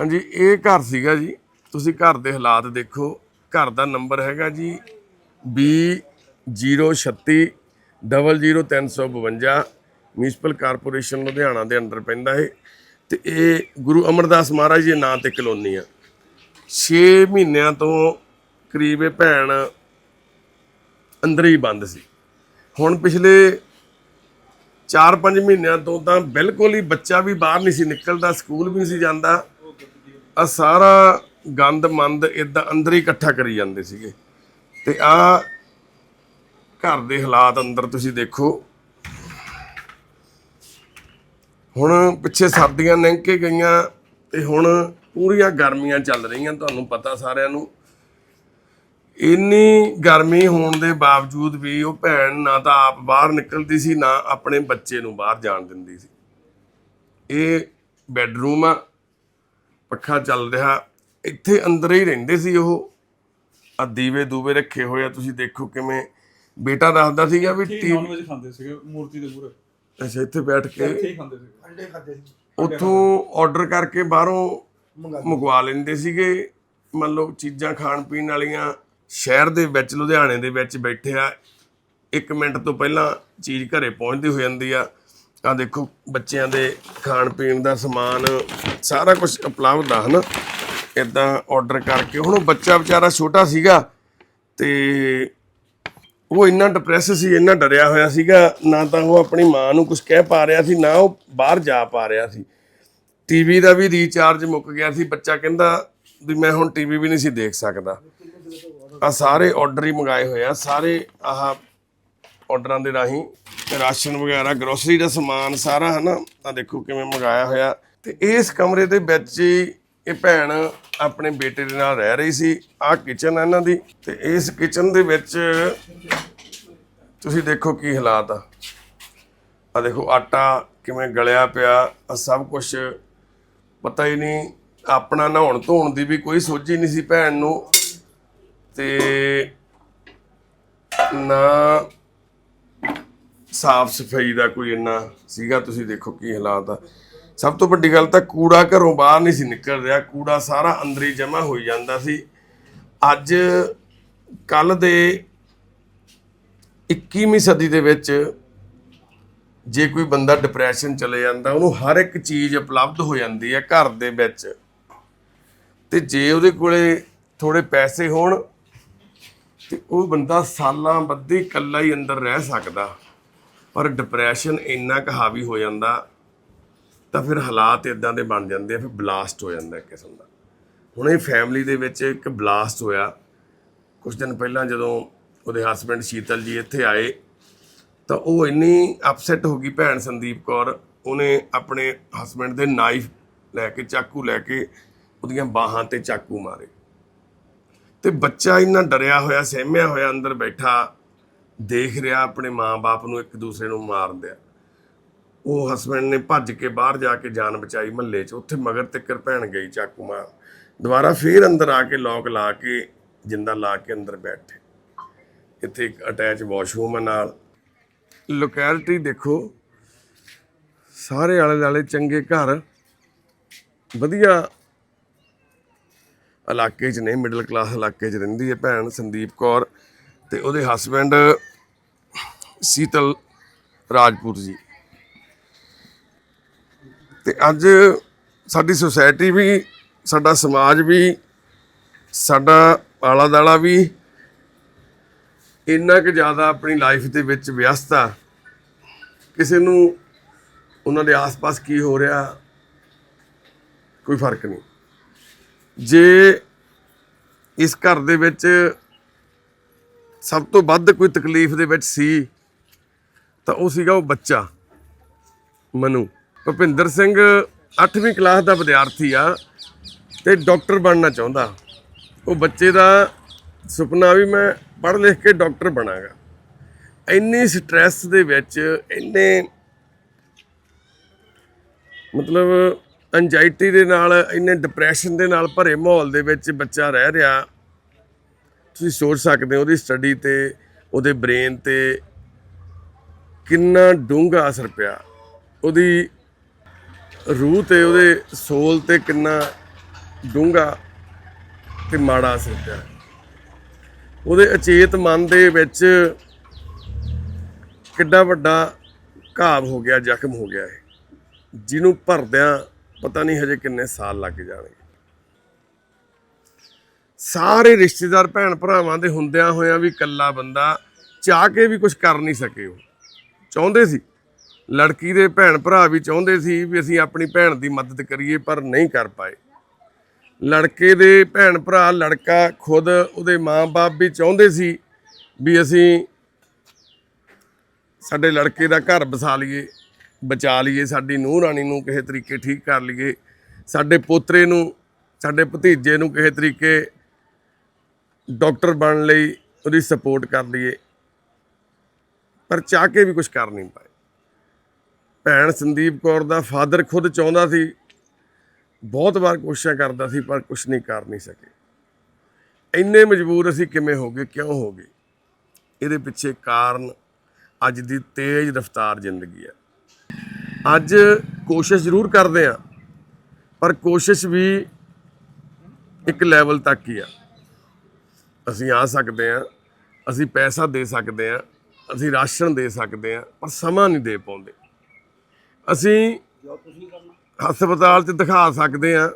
ਹਾਂਜੀ, ਇਹ ਘਰ ਸੀਗਾ ਜੀ। ਤੁਸੀਂ ਘਰ ਦੇ ਹਾਲਾਤ ਦੇਖੋ। ਘਰ ਦਾ ਨੰਬਰ ਹੈਗਾ ਜੀ B 036 00352 ਮਿਊਨਿਸਪਲ ਕਾਰਪੋਰੇਸ਼ਨ ਲੁਧਿਆਣਾ ਦੇ ਅੰਡਰ ਪੈਂਦਾ ਹੈ ਤੇ ਇਹ ਗੁਰੂ ਅਮਰਦਾਸ ਮਹਾਰਾਜ ਦੇ ਨਾਂ ਤੇ ਕਲੋਨੀ ਆ। 6 ਮਹੀਨਿਆਂ ਤੋਂ ਕਰੀਬ ਇਹ ਭੈਣ ਅੰਦਰ ਹੀ ਬੰਦ ਸੀ। ਹੁਣ ਪਿਛਲੇ 4-5 ਮਹੀਨਿਆਂ ਤੋਂ ਤਾਂ ਬਿਲਕੁਲ ਹੀ ਬੱਚਾ ਵੀ ਬਾਹਰ ਨਹੀਂ ਸੀ ਨਿਕਲਦਾ, ਸਕੂਲ ਵੀ ਨਹੀਂ ਸੀ ਜਾਂਦਾ। ਆ ਸਾਰਾ ਗੰਦ ਮੰਦ ਇਦਾਂ ਅੰਦਰ ਹੀ ਇਕੱਠਾ ਕਰੀ ਜਾਂਦੇ ਸੀਗੇ। ਤੇ ਆ ਘਰ ਦੇ ਹਾਲਾਤ ਅੰਦਰ ਤੁਸੀਂ ਦੇਖੋ। ਹੁਣ ਪਿੱਛੇ ਸਰਦੀਆਂ ਲੰਘ ਕੇ ਗਈਆਂ ਤੇ ਹੁਣ ਪੂਰੀਆਂ ਗਰਮੀਆਂ ਚੱਲ ਰਹੀਆਂ, ਤੁਹਾਨੂੰ ਪਤਾ ਸਾਰਿਆਂ ਨੂੰ। ਇੰਨੀ ਗਰਮੀ ਹੋਣ ਦੇ ਬਾਵਜੂਦ ਵੀ ਉਹ ਭੈਣ ਨਾ ਤਾਂ ਆਪ ਬਾਹਰ ਨਿਕਲਦੀ ਸੀ, ਨਾ ਆਪਣੇ ਬੱਚੇ ਨੂੰ ਬਾਹਰ ਜਾਣ ਦਿੰਦੀ ਸੀ। ਇਹ ਬੈੱਡਰੂਮ ਆ ਪੱਖਾ ਚੱਲ ਰਿਹਾ। ਇੱਥੇ ਅੰਦਰ ਹੀ ਰਹਿੰਦੇ ਸੀ ਉਹ। ਆ ਦੀਵੇ ਦੂਵੇ ਰੱਖੇ ਹੋਏ ਆ ਤੁਸੀਂ ਦੇਖੋ ਕਿਵੇਂ ਬੇਟਾ ਦੱਸਦਾ ਸੀਗਾ ਵੀ ਟੀ ਨੌਨ ਵੈਜ ਖਾਂਦੇ ਸੀਗੇ ਮੂਰਤੀ ਦੇ ਮੂਹਰੇ ਅੱਛਾ ਇੱਥੇ ਬੈਠ ਕੇ ਇੱਥੇ ਹੀ ਖਾਂਦੇ ਸੀਗੇ। ਅੰਡੇ ਖਾਦੇ ਸੀ। ਉੱਥੋਂ ਆਰਡਰ ਕਰਕੇ ਬਾਹਰੋਂ ਮੰਗਾ ਮੰਗਵਾ ਲੈਂਦੇ ਸੀਗੇ। ਮੰਨ ਲਓ ਚੀਜ਼ਾਂ ਖਾਣ ਪੀਣ ਵਾਲੀਆਂ ਸ਼ਹਿਰ ਦੇ ਵਿੱਚ ਲੁਧਿਆਣੇ ਦੇ ਵਿੱਚ ਬੈਠੇ ਆ। 1 ਮਿੰਟ ਤੋਂ ਪਹਿਲਾਂ ਚੀਜ਼ ਘਰੇ ਪਹੁੰਚਦੀ ਹੋ ਜਾਂਦੀ ਆ। ਆ ਦੇਖੋ ਬੱਚਿਆਂ ਦੇ ਖਾਣ ਪੀਣ ਦਾ ਸਮਾਨ। ਸਾਰਾ ਕੁਝ ਉਪਲਬਧ ਆ ਹਨਾ? ਇਦਾਂ ਆਰਡਰ ਕਰਕੇ। ਹੁਣ ਉਹ ਬੱਚਾ ਵਿਚਾਰਾ ਛੋਟਾ ਸੀਗਾ ਤੇ ਉਹ ਇੰਨਾ ਡਿਪਰੈਸ ਸੀ, ਇੰਨਾ ਡਰਿਆ ਹੋਇਆ ਸੀਗਾ, ਨਾ ਤਾਂ ਉਹ ਆਪਣੀ ਮਾਂ ਨੂੰ ਕੁਝ ਕਹਿ ਪਾ ਰਿਹਾ ਸੀ, ਨਾ ਉਹ ਬਾਹਰ ਜਾ ਪਾ ਰਿਹਾ ਸੀ। ਟੀਵੀ ਦਾ ਵੀ ਰੀਚਾਰਜ ਮੁੱਕ ਗਿਆ ਸੀ। ਬੱਚਾ ਕਹਿੰਦਾ ਵੀ ਮੈਂ ਹੁਣ ਟੀਵੀ ਵੀ ਨਹੀਂ ਸੀ ਦੇਖ ਸਕਦਾ। ਆ ਸਾਰੇ ਆਰਡਰ ਹੀ ਮੰਗਾਏ ਹੋਏ ਆ। ਸਾਰੇ ਆਹ ਆਰਡਰਾਂ ਦੇ ਰਾਹੀਂ ਰਾਸ਼ਨ ਵਗੈਰਾ ਗਰੋਸਰੀ ਦਾ ਸਮਾਨ ਸਾਰਾ, ਹਨਾ? ਆ ਦੇਖੋ ਕਿਵੇਂ ਮੰਗਾਇਆ ਹੋਇਆ। ਤੇ ਇਸ ਕਮਰੇ ਦੇ ਵਿੱਚ ਹੀ ਇਹ ਭੈਣ ਆਪਣੇ ਬੇਟੇ ਦੇ ਨਾਲ ਰਹਿ ਰਹੀ ਸੀ, ਆਹ ਕਿਚਨ ਆ ਇਹਨਾਂ ਦੀ ਤੇ ਇਸ ਕਿਚਨ ਦੇ ਵਿੱਚ ਤੁਸੀਂ ਦੇਖੋ ਕੀ ਹਾਲਾਤ ਆ। ਆ ਦੇਖੋ ਆਟਾ ਕਿਵੇਂ ਗਲਿਆ ਪਿਆ ਆ ਸਭ ਕੁਝ ਪਤਾ ਹੀ ਨਹੀਂ, ਆਪਣਾ ਨਹਾਉਣ ਧੋਣ ਦੀ ਵੀ ਕੋਈ ਸੋਝੀ ਨਹੀਂ ਸੀ ਭੈਣ ਨੂੰ ਤੇ ਨਾ ਸਾਫ਼ ਸਫ਼ਾਈ ਦਾ ਕੋਈ ਇੰਨਾ ਸੀਗਾ, ਤੁਸੀਂ ਦੇਖੋ ਕੀ ਹਾਲਾਤ ਆ। ਸਭ ਤੋਂ ਵੱਡੀ ਗੱਲ ਤਾਂ ਕੂੜਾ ਘਰੋਂ ਬਾਹਰ ਨਹੀਂ ਸੀ ਨਿਕਲ ਰਿਹਾ, ਕੂੜਾ ਸਾਰਾ ਅੰਦਰ ਹੀ ਜਮ੍ਹਾਂ ਹੋਈ ਜਾਂਦਾ ਸੀ। ਅੱਜ ਕੱਲ ਦੇ 21ਵੀਂ ਸਦੀ ਦੇ ਵਿੱਚ ਜੇ ਕੋਈ ਬੰਦਾ ਡਿਪਰੈਸ਼ਨ ਚਲੇ ਜਾਂਦਾ, ਉਹਨੂੰ ਹਰ ਇੱਕ ਚੀਜ਼ ਉਪਲਬਧ ਹੋ ਜਾਂਦੀ ਹੈ ਘਰ ਦੇ ਵਿੱਚ। ਤੇ ਜੇ ਉਹਦੇ ਕੋਲੇ ਥੋੜੇ ਪੈਸੇ ਹੋਣ, ਤੇ ਉਹ ਬੰਦਾ ਸਾਲਾਂ ਬੱਧੀ ਇਕੱਲਾ ਹੀ ਅੰਦਰ ਰਹਿ ਸਕਦਾ। ਪਰ ਡਿਪਰੈਸ਼ਨ ਇੰਨਾ ਕੁ ਹਾਵੀ ਹੋ ਜਾਂਦਾ ਤਾਂ ਫਿਰ ਹਾਲਾਤ ਇਦਾਂ ਦੇ ਬਣ ਜਾਂਦੇ ਆ, ਫਿਰ ਬਲਾਸਟ ਹੋ ਜਾਂਦਾ ਕਿਸਮ ਦਾ। ਹੁਣ ਇਹ ਫੈਮਿਲੀ ਦੇ ਵਿੱਚ ਇੱਕ ਬਲਾਸਟ ਹੋਇਆ। ਕੁਝ ਦਿਨ ਪਹਿਲਾਂ ਜਦੋਂ ਉਹਦੇ ਹਸਬੰਡ ਸ਼ੀਤਲ ਜੀ ਇੱਥੇ ਆਏ, ਤਾਂ ਉਹ ਇੰਨੀ ਅਪਸੈਟ ਹੋ ਗਈ ਭੈਣ ਸੰਦੀਪ ਕੌਰ, ਉਹਨੇ ਆਪਣੇ ਹਸਬੰਡ ਦੇ ਨਾਈਫ ਲੈ ਕੇ, ਚਾਕੂ ਲੈ ਕੇ ਉਹਦੀਆਂ ਬਾਹਾਂ ਤੇ ਚਾਕੂ ਮਾਰੇ। ਤੇ ਬੱਚਾ ਇੰਨਾ ਡਰਿਆ ਹੋਇਆ, ਸਹਿਮਿਆ ਹੋਇਆ ਅੰਦਰ ਬੈਠਾ, ਦੇਖ ਰਿਹਾ ਆਪਣੇ ਮਾਂ-ਬਾਪ ਨੂੰ ਇੱਕ ਦੂਸਰੇ ਨੂੰ ਮਾਰਦਿਆ ਉਹ ਹਸਬੰਡ ਨੇ ਭੱਜ ਕੇ ਬਾਹਰ ਜਾ ਕੇ ਜਾਨ ਬਚਾਈ ਮਹੱਲੇ 'ਚ। ਉੱਥੇ ਮਗਰ ਤਿੱਕਰ ਭੈਣ ਗਈ ਚਾਕੂ ਮਾਰ ਦੁਬਾਰਾ ਫੇਰ ਅੰਦਰ ਆ ਕੇ ਲੋਕ ਲਾ ਕੇ ਜਿੰਦਾ ਲਾ ਕੇ ਅੰਦਰ ਬੈਠੇ। ਇੱਥੇ ਇੱਕ ਅਟੈਚ ਵਾਸ਼ਰੂਮ ਹੈ ਨਾਲ। ਲੋਕੈਲਿਟੀ ਦੇਖੋ। ਸਾਰੇ ਆਲੇ ਦੁਆਲੇ ਚੰਗੇ ਘਰ। ਵਧੀਆ ਇਲਾਕੇ 'ਚ ਨੇ ਮਿਡਲ ਕਲਾਸ ਇਲਾਕੇ 'ਚ ਰਹਿੰਦੀ ਹੈ ਭੈਣ ਸੰਦੀਪ ਕੌਰ ਤੇ ਉਹਦੇ ਹਸਬੰਡ ਸੀਤਲ ਰਾਜਪੂਤ ਜੀ। ਤੇ ਅੱਜ ਸਾਡੀ ਸੁਸਾਇਟੀ ਵੀ, ਸਾਡਾ ਸਮਾਜ ਵੀ, ਸਾਡਾ ਆਲਾ ਦਾਲਾ ਵੀ ਇੰਨਾ ਕੁ ਜ਼ਿਆਦਾ ਆਪਣੀ ਲਾਈਫ ਦੇ ਵਿੱਚ ਵਿਅਸਤ ਆ। ਕਿਸੇ ਨੂੰ ਉਹਨਾਂ ਦੇ ਆਸ-ਪਾਸ ਕੀ ਹੋ ਰਿਹਾ, ਕੋਈ ਫ਼ਰਕ ਨਹੀਂ। ਜੇ ਇਸ ਘਰ ਦੇ ਵਿੱਚ ਸਭ ਤੋਂ ਵੱਧ ਕੋਈ ਤਕਲੀਫ ਦੇ ਵਿੱਚ ਸੀ, ਤਾਂ ਉਹ ਸੀਗਾ ਉਹ ਬੱਚਾ, ਮਨੂ। ਭੁਪਿੰਦਰ ਸਿੰਘ 8ਵੀਂ ਕਲਾਸ ਦਾ ਵਿਦਿਆਰਥੀ ਆ ਤੇ ਡਾਕਟਰ ਬਣਨਾ ਚਾਹੁੰਦਾ। ਉਹ ਬੱਚੇ ਦਾ ਸੁਪਨਾ ਵੀ ਮੈਂ ਪੜ੍ਹ ਲਿਖ ਕੇ ਡਾਕਟਰ ਬਣਾਂਗਾ। ਇੰਨੀ ਸਟ੍ਰੈਸ ਦੇ ਵਿੱਚ ਇੰਨੇ ਮਤਲਬ ਐਂਜ਼ਾਈਟੀ ਦੇ ਨਾਲ, ਇੰਨੇ ਡਿਪਰੈਸ਼ਨ ਦੇ ਨਾਲ ਭਰੇ ਮਾਹੌਲ ਦੇ ਵਿੱਚ ਬੱਚਾ ਰਹਿ ਰਿਹਾ। ਤੁਸੀਂ ਸੋਚ ਸਕਦੇ ਹੋ ਉਹਦੀ ਸਟੱਡੀ ਤੇ, ਉਹਦੇ ਬ੍ਰੇਨ ਤੇ ਕਿੰਨਾ ਡੂੰਘਾ ਅਸਰ ਪਿਆ। ਉਹਦੀ ਰੂਹ ਤੇ ਉਹਦੇ ਸੋਲ ਤੇ ਕਿੰਨਾ ਡੂੰਘਾ ਤੇ ਮਾੜਾ ਅਸਰ ਪਿਆ। ਉਹਦੇ ਅਚੇਤ ਮਨ ਦੇ ਵਿੱਚ ਕਿੱਡਾ ਵੱਡਾ ਘਾਵ ਹੋ ਗਿਆ, ਜ਼ਖਮ ਹੋ ਗਿਆ ਹੈ ਜਿਹਨੂੰ ਭਰਦਿਆਂ ਪਤਾ ਨਹੀਂ ਹਜੇ ਕਿੰਨੇ ਸਾਲ ਲੱਗ ਜਾਣਗੇ। ਸਾਰੇ ਰਿਸ਼ਤੇਦਾਰ ਭੈਣ ਭਰਾਵਾਂ ਦੇ ਹੁੰਦਿਆਂ ਹੋਇਆਂ ਵੀ ਇਕੱਲਾ ਬੰਦਾ ਚਾਹ ਕੇ ਵੀ ਕੁਝ ਕਰ ਨਹੀਂ ਸਕੇ ਉਹ। ਚਾਹੁੰਦੇ ਸੀ। ਲੜਕੀ ਦੇ ਭੈਣ ਭਰਾ ਵੀ ਚਾਹੁੰਦੇ ਸੀ ਵੀ ਅਸੀਂ ਆਪਣੀ ਭੈਣ ਦੀ ਮਦਦ ਕਰੀਏ, ਪਰ ਨਹੀਂ ਕਰ ਪਾਏ। ਲੜਕੇ ਦੇ ਭੈਣ ਭਰਾ, ਲੜਕਾ ਖੁਦ ਉਹਦੇ ਮਾਂ-ਬਾਪ ਵੀ ਚਾਹੁੰਦੇ ਸੀ ਵੀ ਅਸੀਂ ਸਾਡੇ ਲੜਕੇ ਦਾ ਘਰ ਬਸਾ ਲਈਏ, ਬਚਾ ਲਈਏ, ਸਾਡੀ ਨੂੰਹ ਰਾਣੀ ਨੂੰ ਕਿਸੇ ਤਰੀਕੇ ਠੀਕ ਕਰ ਲਈਏ, ਸਾਡੇ ਪੋਤਰੇ ਨੂੰ, ਸਾਡੇ ਭਤੀਜੇ ਨੂੰ ਕਿਸੇ ਤਰੀਕੇ ਡਾਕਟਰ ਬਣਨ ਲਈ ਉਹਦੀ ਸਪੋਰਟ ਕਰ ਲਈਏ। ਪਰ ਚਾਹ ਕੇ ਵੀ ਕੁਝ ਕਰ ਨਹੀਂ ਪਾਏ। ਭੈਣ ਸੰਦੀਪ ਕੌਰ ਦਾ ਫਾਦਰ ਖੁਦ ਚਾਹੁੰਦਾ ਸੀ। ਬਹੁਤ ਵਾਰ ਕੋਸ਼ਿਸ਼ਾਂ ਕਰਦਾ ਸੀ, ਪਰ ਕੁਝ ਨਹੀਂ ਕਰ ਨਹੀਂ ਸਕੇ। ਇੰਨੇ ਮਜਬੂਰ ਅਸੀਂ ਕਿਵੇਂ ਹੋ ਗਏ, ਕਿਉਂ ਹੋ ਗਏ? ਇਹਦੇ ਪਿੱਛੇ ਕਾਰਨ ਅੱਜ ਦੀ ਤੇਜ਼ ਰਫ਼ਤਾਰ ਜ਼ਿੰਦਗੀ ਹੈ। ਅੱਜ ਕੋਸ਼ਿਸ਼ ਜ਼ਰੂਰ ਕਰਦੇ ਆ ਪਰ ਕੋਸ਼ਿਸ਼ ਵੀ ਇੱਕ ਲੈਵਲ ਤੱਕ ਹੀ ਆ। ਅਸੀਂ ਆ ਸਕਦੇ ਆ ਅਸੀਂ ਪੈਸਾ ਦੇ ਸਕਦੇ ਆ ਅਸੀਂ ਰਾਸ਼ਨ ਦੇ ਸਕਦੇ ਆ ਪਰ ਸਮਾਂ ਨਹੀਂ ਦੇ ਪਾਉਂਦੇ। ਅਸੀਂ ਹਸਪਤਾਲ 'ਚ ਦਿਖਾ ਸਕਦੇ ਆ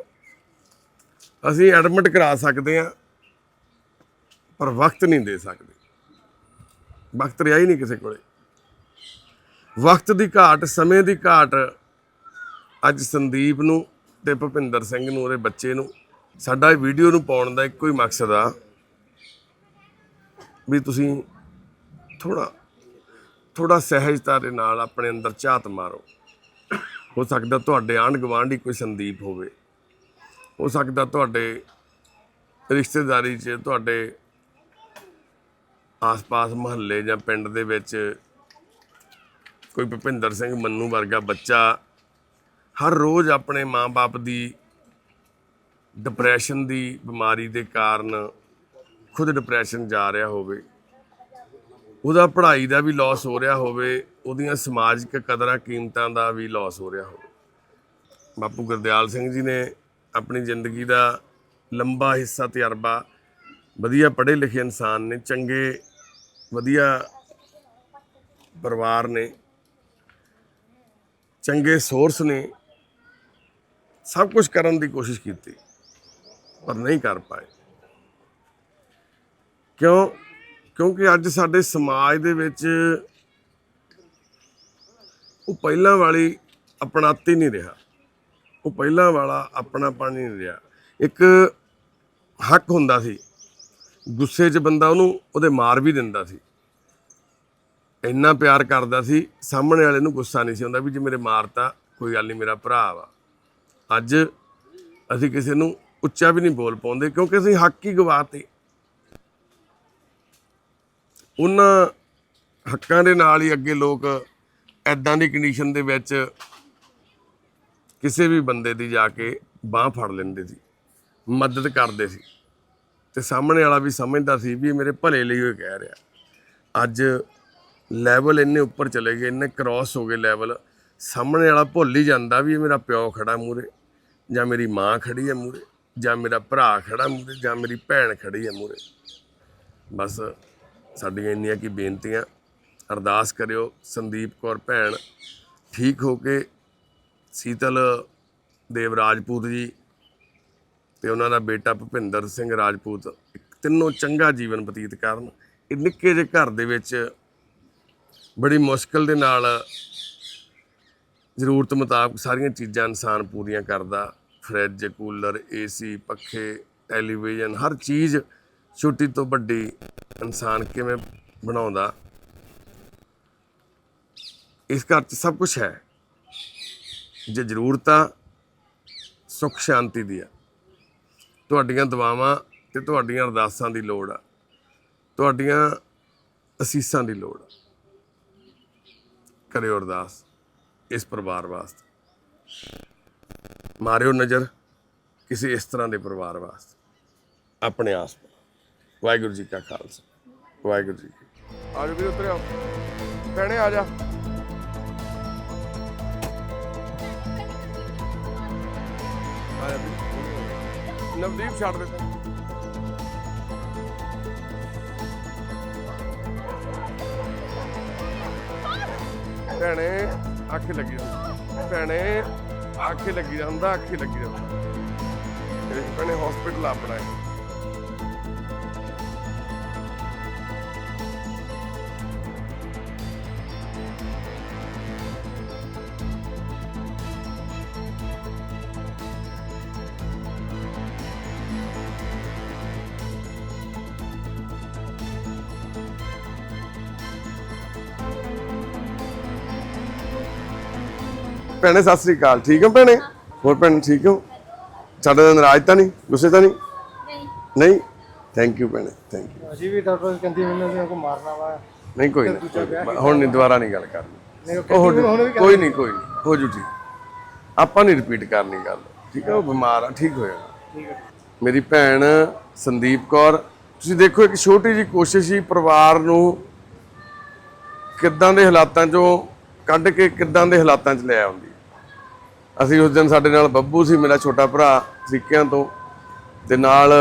ਅਸੀਂ ਐਡਮਿਟ ਕਰਾ ਸਕਦੇ ਆ ਪਰ ਵਕਤ ਨਹੀਂ ਦੇ ਸਕਦੇ। ਵਕਤ ਰਿਹਾ ਹੀ ਨਹੀਂ ਕਿਸੇ ਕੋਲੇ। ਵਕਤ ਦੀ ਘਾਟ, ਸਮੇਂ ਦੀ ਘਾਟ ਅੱਜ ਸੰਦੀਪ ਨੂੰ ਤੇ ਭੁਪਿੰਦਰ ਸਿੰਘ ਨੂੰ, ਉਹਦੇ ਬੱਚੇ ਨੂੰ, ਸਾਡਾ ਇਹ ਵੀਡੀਓ ਨੂੰ ਪਾਉਣ ਦਾ ਇੱਕੋ ਹੀ ਮਕਸਦ ਆ ਵੀ ਤੁਸੀਂ ਥੋੜਾ ਥੋੜਾ ਸਹਿਜਤਾ ਦੇ ਨਾਲ ਆਪਣੇ ਅੰਦਰ ਝਾਤ ਮਾਰੋ। ਹੋ ਸਕਦਾ ਤੁਹਾਡੇ ਆਂਢ ਗੁਆਂਢ ਹੀ ਕੋਈ ਸੰਦੀਪ ਹੋਵੇ। ਹੋ ਸਕਦਾ ਤੁਹਾਡੇ ਰਿਸ਼ਤੇਦਾਰੀ 'ਚ ਤੁਹਾਡੇ ਆਸ-ਪਾਸ ਮੁਹੱਲੇ ਜਾਂ ਪਿੰਡ ਦੇ ਵਿੱਚ ਕੋਈ ਭੁਪਿੰਦਰ ਸਿੰਘ ਮੰਨੂ ਵਰਗਾ ਬੱਚਾ ਹਰ ਰੋਜ਼ ਆਪਣੇ ਮਾਂ-ਬਾਪ ਦੀ ਡਿਪਰੈਸ਼ਨ ਦੀ ਬਿਮਾਰੀ ਦੇ ਕਾਰਨ ਖੁਦ ਡਿਪਰੈਸ਼ਨ ਜਾ ਰਿਹਾ ਹੋਵੇ। ਉਹਦਾ ਪੜ੍ਹਾਈ ਦਾ ਵੀ ਲਾਸ ਹੋ ਰਿਹਾ ਹੋਵੇ, ਉਹਦੀਆਂ ਸਮਾਜਿਕ ਕਦਰਾਂ, ਕੀਮਤਾਂ ਦਾ ਵੀ ਲਾਸ ਹੋ ਰਿਹਾ ਹੋਵੇ। ਬਾਪੂ ਗੁਰਦਿਆਲ ਸਿੰਘ ਜੀ ਨੇ ਆਪਣੀ ਜ਼ਿੰਦਗੀ ਦਾ ਲੰਬਾ ਹਿੱਸਾ, ਤਜਰਬਾ ਵਧੀਆ ਪੜ੍ਹੇ ਲਿਖੇ ਇਨਸਾਨ ਨੇ, ਚੰਗੇ, ਵਧੀਆ ਪਰਿਵਾਰ ਨੇ, ਚੰਗੇ ਸੋਰਸ ਨੇ, ਸਭ ਕੁਝ ਕਰਨ ਦੀ ਕੋਸ਼ਿਸ਼ ਕੀਤੀ, ਪਰ ਨਹੀਂ ਕਰ ਪਾਏ। ਕਿਉਂ? ਕਿਉਂਕਿ ਅੱਜ ਸਾਡੇ ਸਮਾਜ ਦੇ ਵਿੱਚ ਉਹ ਪਹਿਲਾਂ ਵਾਲੀ ਆਪਣਾਤੀ ਨਹੀਂ ਰਿਹਾ। ਉਹ ਪਹਿਲਾਂ ਵਾਲਾ ਆਪਣਾਪਣ ਨਹੀਂ ਰਿਹਾ। ਇੱਕ ਹੱਕ ਹੁੰਦਾ ਸੀ। ਗੁੱਸੇ 'ਚ ਬੰਦਾ ਉਹਨੂੰ ਉਹਦੇ ਮਾਰ ਵੀ ਦਿੰਦਾ ਸੀ। ਇੰਨਾ ਪਿਆਰ ਕਰਦਾ ਸੀ। ਸਾਹਮਣੇ ਵਾਲੇ ਨੂੰ ਗੁੱਸਾ ਨਹੀਂ ਸੀ ਹੁੰਦਾ ਵੀ ਜੇ ਮੇਰੇ ਮਾਰਤਾ, ਕੋਈ ਗੱਲ ਨਹੀਂ, ਮੇਰਾ ਭਰਾ ਵਾ। ਅੱਜ ਅਸੀਂ ਕਿਸੇ ਨੂੰ ਉੱਚਾ ਵੀ ਨਹੀਂ ਬੋਲ ਪਾਉਂਦੇ ਕਿਉਂਕਿ ਅਸੀਂ ਹੱਕ ਹੀ ਗਵਾਤੇ। ਉਹਨਾਂ ਹੱਕਾਂ ਦੇ ਨਾਲ ਹੀ ਅੱਗੇ ਲੋਕ ਐਦਾਂ ਦੀ ਕੰਡੀਸ਼ਨ ਦੇ ਵਿੱਚ ਕਿਸੇ ਵੀ ਬੰਦੇ ਦੀ ਜਾ ਕੇ ਬਾਹ ਫੜ ਲੈਂਦੇ ਸੀ, ਮਦਦ ਕਰਦੇ ਸੀ ਤੇ ਸਾਹਮਣੇ ਵਾਲਾ ਵੀ ਸਮਝਦਾ ਸੀ ਵੀ ਇਹ ਮੇਰੇ ਭਲੇ ਲਈ ਉਹ ਕਹਿ ਰਿਹਾ। ਅੱਜ ਲੈਵਲ ਇੰਨੇ ਉੱਪਰ ਚਲੇ ਗਏ, ਇੰਨੇ ਕ੍ਰਾਸ ਹੋ ਗਏ ਲੈਵਲ ਸਾਹਮਣੇ ਵਾਲਾ ਭੁੱਲ ਹੀ ਜਾਂਦਾ ਵੀ ਇਹ ਮੇਰਾ ਪਿਓ ਖੜਾ ਮੂਰੇ ਜਾਂ ਮੇਰੀ ਮਾਂ ਖੜੀ ਹੈ ਮੂਰੇ ਜਾਂ ਮੇਰਾ ਭਰਾ ਖੜਾ ਮੂਰੇ ਜਾਂ ਮੇਰੀ ਭੈਣ ਖੜੀ ਹੈ ਮੂਰੇ ਬਸ ਸਾਡੀਆਂ ਇੰਨੀਆਂ ਕੀ ਬੇਨਤੀਆਂ। ਅਰਦਾਸ ਕਰਿਓ ਸੰਦੀਪ ਕੌਰ ਭੈਣ ਠੀਕ ਹੋ ਕੇ ਸੀਤਲ ਦੇਵ ਰਾਜਪੂਤ ਜੀ ਤੇ ਉਹਨਾਂ ਦਾ ਬੇਟਾ ਭੁਪਿੰਦਰ ਸਿੰਘ ਰਾਜਪੂਤ ਇੱਕ ਤਿੰਨੋਂ ਚੰਗਾ ਜੀਵਨ ਬਤੀਤ ਕਰਨ। ਇਹ ਨਿੱਕੇ ਜਿਹੇ ਘਰ ਦੇ ਵਿੱਚ ਬੜੀ ਮੁਸ਼ਕਲ ਦੇ ਨਾਲ ਜ਼ਰੂਰਤ ਮੁਤਾਬਕ ਸਾਰੀਆਂ ਚੀਜ਼ਾਂ ਇਨਸਾਨ ਪੂਰੀਆਂ ਕਰਦਾ। ਫਰਿੱਜ, ਕੂਲਰ, ਏਸੀ, ਪੱਖੇ, ਟੈਲੀਵਿਜ਼ਨ, ਹਰ ਚੀਜ਼ ਛੋਟੀ ਤੋਂ ਵੱਡੀ ਇਨਸਾਨ ਕਿਵੇਂ ਬਣਾਉਂਦਾ? ਇਸ ਘਰ 'ਚ ਸਭ ਕੁਝ ਹੈ। ਜੇ ਜ਼ਰੂਰਤ ਆ ਸੁੱਖ ਸ਼ਾਂਤੀ ਦੀ ਆ। ਤੁਹਾਡੀਆਂ ਦੁਆਵਾਂ ਤੇ ਤੁਹਾਡੀਆਂ ਅਰਦਾਸਾਂ ਦੀ ਲੋੜ ਆ। ਤੁਹਾਡੀਆਂ ਅਸੀਸਾਂ ਦੀ ਲੋੜ ਆ। ਕਰਿਓ ਅਰਦਾਸ ਇਸ ਪਰਿਵਾਰ ਵਾਸਤੇ। ਮਾਰਿਓ ਨਜ਼ਰ ਕਿਸੇ ਇਸ ਤਰ੍ਹਾਂ ਦੇ ਪਰਿਵਾਰ ਵਾਸਤੇ। ਆਪਣੇ ਆਸ ਵਾਹਿਗੁਰੂ ਜੀ ਕਾ ਖਾਲਸਾ। ਵਾਹਿਗੁਰੂ ਜੀ ਕੀ ਆ ਜਾਓ ਵੀ ਉਤਰਿਓ। ਭੈਣੇ, ਆ ਜਾ। ਆ ਜਾ ਵੀ। ਨਵਦੀਪ, ਛੱਡ ਦੇ। ਭੈਣੇ, ਅੱਖ ਲੱਗੀ ਜਾਂਦੀ ਭੈਣੇ, ਅੱਖ ਲੱਗੀ ਜਾਂਦਾ ਅੱਖ ਲੱਗੀ ਜਾਂਦਾ ਇਹ ਭੈਣੇ ਹਸਪੀਟਲ ਆਪਣਾ ਹੈ ਭੈਣੇ ਸਤਿ ਸ੍ਰੀ ਅਕਾਲ। ਠੀਕ ਹੋ ਭੈਣੇ? ਹੋਰ ਭੈਣ ਠੀਕ ਹੋ? ਸਾਡੇ ਨਾਲ ਨਾਰਾਜ਼ ਤਾਂ ਨਹੀਂ? ਗੁੱਸੇ ਤਾਂ ਨਹੀਂ? ਨਹੀਂ। ਨਹੀਂ? ਥੈਂਕ ਯੂ ਭੈਣੇ ਥੈਂਕ ਯੂ ਅਜੀ ਵੀ ਡਾਕਟਰ ਕਹਿੰਦੀ ਮੈਨੂੰ ਇਹਨਾਂ ਕੋ ਮਾਰਨਾ ਵਾ। ਨਹੀਂ ਕੋਈ ਨਹੀਂ। ਹੁਣ ਨਹੀਂ ਦੁਬਾਰਾ ਨਹੀਂ ਗੱਲ ਕਰਨੀ। ਕੋਈ ਨਹੀਂ ਕੋਈ ਨਹੀਂ। ਹੋ ਜੂ ਠੀਕ। ਆਪਾਂ ਨਹੀਂ ਰਿਪੀਟ ਕਰਨੀ ਗੱਲ। ਠੀਕ ਹੈ ਉਹ ਬਿਮਾਰ ਆ ਠੀਕ ਹੋ ਜਾਣਾ। ਮੇਰੀ ਭੈਣ ਸੰਦੀਪ ਕੌਰ ਤੁਸੀਂ ਦੇਖੋ ਇੱਕ ਛੋਟੀ ਜੀ ਕੋਸ਼ਿਸ਼ ਹੀ ਪਰਿਵਾਰ ਨੂੰ ਕਿੱਦਾਂ ਦੇ ਹਾਲਾਤਾਂ ਚੋਂ ਕੱਢ ਕੇ ਕਿੱਦਾਂ ਦੇ ਹਾਲਾਤਾਂ 'ਚ ਲੈ ਆਉਂਦੀ। ਅਸੀਂ ਉਸ ਦਿਨ ਸਾਡੇ ਨਾਲ ਬੱਬੂ ਸੀ, ਮੇਰਾ ਛੋਟਾ ਭਰਾ ਸਿੱਕਿਆਂ ਤੋਂ ਤੇ ਨਾਲ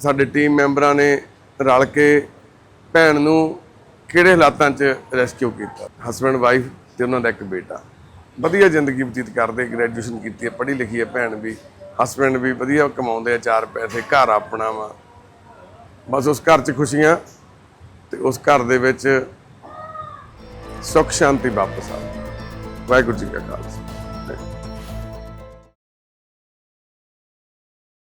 ਸਾਡੇ ਟੀਮ ਮੈਂਬਰਾਂ ਨੇ ਰਲ ਕੇ ਭੈਣ ਨੂੰ ਕਿਹੜੇ ਹਾਲਾਤਾਂ 'ਚ ਰੈਸਕਿਊ ਕੀਤਾ? ਹਸਬੰਡ ਵਾਈਫ ਤੇ ਉਹਨਾਂ ਦਾ ਇੱਕ ਬੇਟਾ। ਵਧੀਆ ਜ਼ਿੰਦਗੀ ਬਤੀਤ ਕਰਦੇ ਗ੍ਰੈਜੂਏਸ਼ਨ ਕੀਤੀ ਹੈ, ਪੜ੍ਹੀ ਲਿਖੀ ਹੈ ਭੈਣ ਵੀ। ਹਸਬੰਡ ਵੀ ਵਧੀਆ ਕਮਾਉਂਦੇ ਆ, ਚਾਰ ਪੈਸੇ, ਘਰ ਆਪਣਾ ਵਾ। ਬਸ ਉਸ ਘਰ 'ਚ ਖੁਸ਼ੀਆਂ ਤੇ ਉਸ ਘਰ ਦੇ ਵਿੱਚ ਸੁੱਖ ਸ਼ਾਂਤੀ ਵਾਪਸ ਆ। ਵਾਹਿਗੁਰੂ ਜੀ ਕਾ ਖਾਲਸਾ।